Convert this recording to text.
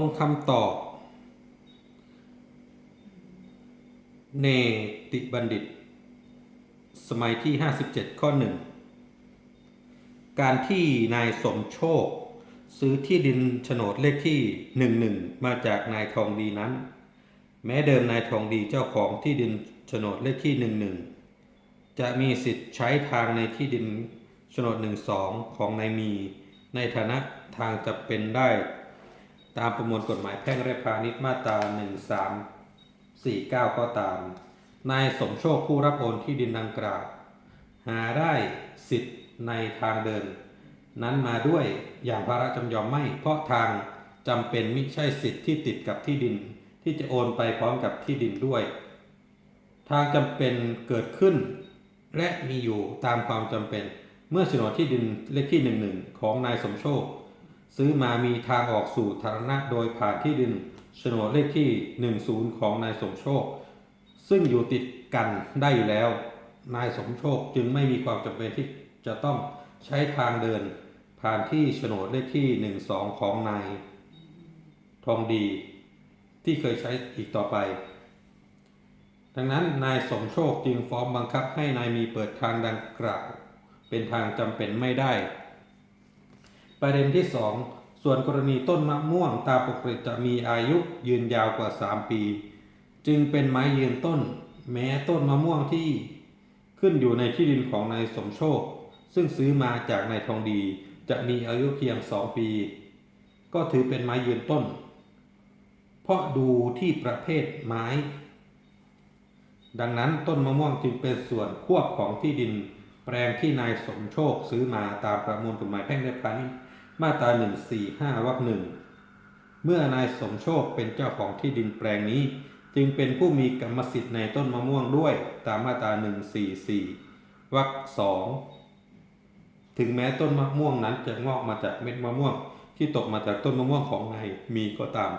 งคำตอบ เนติบัณฑิต สมัยที่ 57 ข้อ 1 การที่นายสมโชค ซื้อที่ดินโฉนดเลขที่ 11 มาจากนายทองดีนั้น แม้เดิมนายทองดีเจ้าของที่ดินโฉนดเลขที่ 11 จะมีสิทธิ์ใช้ทางในที่ดินโฉนด 12 ของนายมี ในฐานะทางจะเป็นได้ ตามประมวลกฎหมายแพ่งและพาณิชย์มาตรา 1349 ก็ตาม นายสมโชคผู้รับโอนที่ดินดังกล่าวหาได้สิทธิ์ในทางเดิน นั้นมาด้วยอย่างภาระจำยอมไม่ เพราะทางจำเป็นมิใช่สิทธิ์ที่ติดกับที่ดิน ที่จะโอนไปพร้อมกับที่ดินด้วย ทางจำเป็นเกิดขึ้น และมีอยู่ตามความจำเป็น เมื่อโฉนดที่ดินเลขที่หนึ่งหนึ่งของนายสมโชค ซื้อมามีทางออกสู่ฐานะโดยผ่านที่ดินโฉนดเลขที่ 10 ของนายสมโชค ซึ่งอยู่ติดกันได้อยู่แล้ว นายสมโชคจึงไม่มีความจำเป็นที่จะต้องใช้ทางเดิน ผ่านที่โฉนดเลขที่ 12 ของนายทองดี ที่เคยใช้อีกต่อไป ดังนั้นนายสมโชคจึงฟ้องบังคับให้นายมีเปิดทางดังกล่าวเป็นทางจำเป็นไม่ได้ ประเด็นที่ 2 ส่วนกรณีต้นมะม่วงตามปกติจะมีอายุยืนยาวกว่า 3 ปี จึงเป็นไม้ยืนต้น แม้ต้นมะม่วงที่ขึ้นอยู่ในที่ดินของนายสมโชค ซึ่งซื้อมาจากนายทองดี จะมีอายุเพียง 2 ปี ก็ถือเป็นไม้ยืนต้น เพราะดูที่ประเภทไม้ ดังนั้นต้นมะม่วงจึงเป็นส่วนควบของที่ดิน แปลงที่นายสมโชคซื้อมาตามประมวลกฎหมายแพ่งและพาณิชย์มาตรา145วรรคหนึ่งเมื่อนายสมโชคเป็นเจ้าของที่ดินแปลงนี้ จึงเป็นผู้มีกรรมสิทธิ์ในต้นมะม่วงด้วยตามมาตรา144วรรคสองถึงแม้ต้นมะม่วงนั้นจะงอกมาจากเม็ดมะม่วงที่ตกมาจากต้นมะม่วงของนายมีก็ตาม